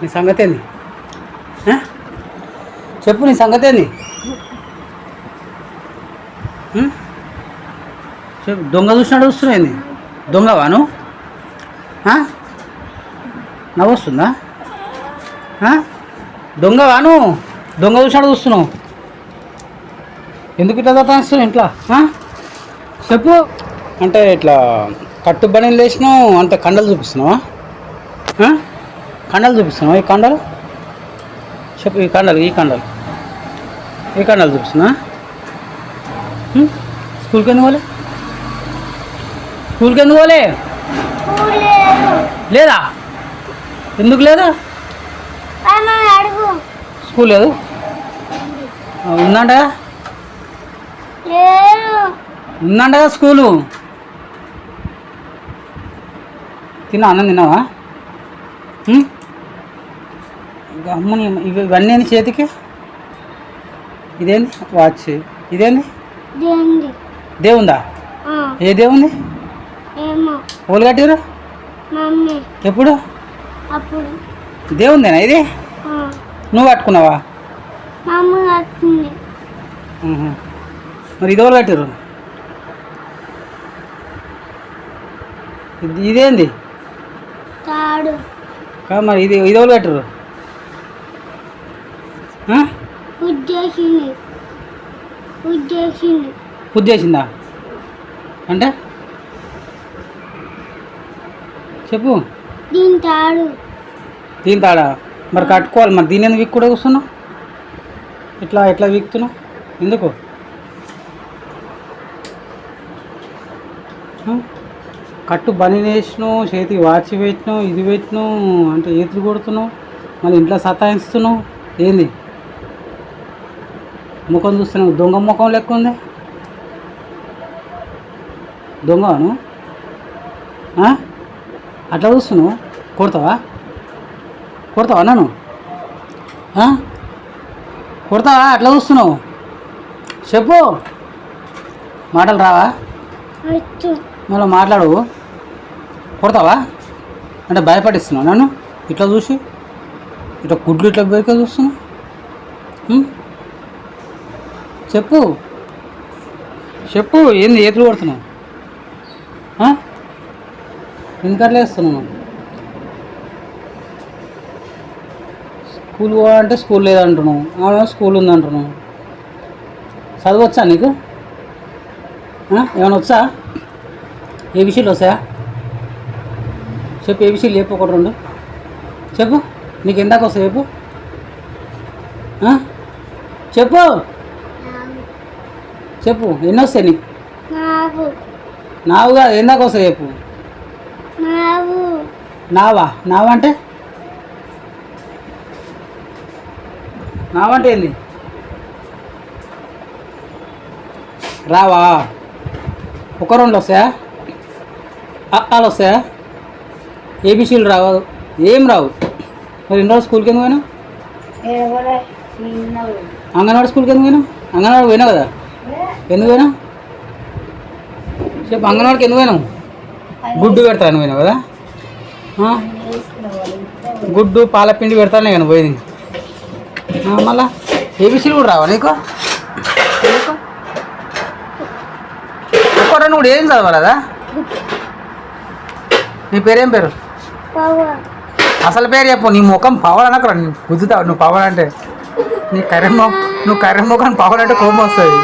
నీ సంగతి ఏంది? చెప్పు నీ సంగతి ఏంది? చెప్పు దొంగ చూసినాడు వస్తున్నాయింది దొంగవాను నవ్వు? వస్తుందా దొంగ దొంగవాను దొంగ చూసినాడు చూస్తున్నావు. ఎందుకు ఇట్లా తస్తాను ఇంట్లో? చెప్పు. అంటే ఇట్లా కట్టుబడి లేచినావు అంత కండలు చూపిస్తున్నావా? కండలు చూపిస్తున్నావు? ఈ కండలు? చెప్పు ఈ కండలు ఈ కండలు. ఈ కండలు చూపిస్తున్నా? స్కూల్కి ఎందుకు పోలే? స్కూల్కి ఎందుకు పోలే? లేదా? ఎందుకు లేదా? స్కూల్ లేదు? ఉందంట? ఉందంట స్కూలు? తిన్నా అన్నం తిన్నావా? గమ్ముని ఇవి ఇవన్నీ ఏంది చేతికి? ఇదేంది? వాచ్ ఇదేంది? దేంది దేవుందా? ఏ దేవుంది? ఓలు కట్టిరు ఎప్పుడు? దేవుందేనా ఇది? నువ్వు కట్టుకున్నావా. మరి ఇది ఎవరు కట్టిరు ఇదేంది? మరి ఇది ఇది ఎవరు కట్టిరు? ఉద్దేశింది? అంటే? చెప్పు. దీని తాడు. దీని తాడా? మరి కట్టుకోవాలి. మరి దీని ఎందుకు కూడా కూర్చున్నావు? ఇట్లా ఎట్లా విక్తున్నావు ఎందుకు? కట్టు బని వేసినావు చేతికి వాచ్ పెట్టినావు ఇది పెట్టినావు అంటే ఈతులు కొడుతున్నావు మళ్ళీ ఇంట్లో సతాయిస్తున్నావు ఏంది? ముఖం చూస్తున్నావు దొంగ ముఖం లెక్క ఉంది దొంగను అట్లా చూస్తున్నావు? కొడతావా? కొడతావా నన్ను? కొడతావా? అట్లా చూస్తున్నావు? చెప్పు. మాటలు రావా? మళ్ళీ మాట్లాడు. కొడతావా? అంటే భయపడిస్తున్నావు నన్ను? ఇట్లా చూసి? ఇట్లా గుడ్లు ఇట్లా బయట చూస్తున్నావు? చెప్పు. చెప్పు ఏంది ఏతులు కొడుతున్నావు? ఆ? వేస్తున్నావు స్కూల్ పోవాలంటే స్కూల్ లేదంటున్నావు. ఆమె స్కూల్ ఉందంటున్నావు. చదవచ్చా నీకు? ఏమైనా వచ్చా? ఏ విషయంలో వస్తాయా? చెప్పు ఏ విషయాలు చెప్పు ఒకటి రెండు. చెప్పు నీకు ఎందాక వస్తాయి చెప్పు? చెప్పు. చెప్పు ఎన్ని వస్తాయి నీకు? నావు నావుగా ఎందాక వస్తాయి చెప్పు. నావు. నావా? నావా అంటే నావంటే ఏంది? రావా? ఒక రెండు వస్తాయా? అలు వస్తాయా? ఏబిసీలు రావు? ఏం రావు. మరి ఇన్ని రోజులు స్కూల్కి ఎందుకు పోయినావు? అంగన్వాడి స్కూల్కి ఎందుకు పోయినావు? అంగన్వాడి పోయినావు కదా? ఎందుకు పోయినావు? చెప్పు అంగన్వాడికి ఎందుకు పోయినావు? గుడ్డు పెడతాను పోయినావు కదా? గుడ్డు పాలపిండి పెడతానే కానీ పోయింది. మళ్ళా ఏబిసీలు కూడా రావా నీకు? నీకు? ఒక్క రెండు కూడా ఏం చదవాలి కదా నీ పేరేం పేరు? పవర్ అసలు పేరు చెప్పు నీ ముఖం పవన్ అనకరా నీ గుద్దుతావు. నువ్వు పవన్ అంటే నీ కర్రె మొ నువ్వు కర్రె ముఖం పవన్ అంటే కోపం వస్తుంది.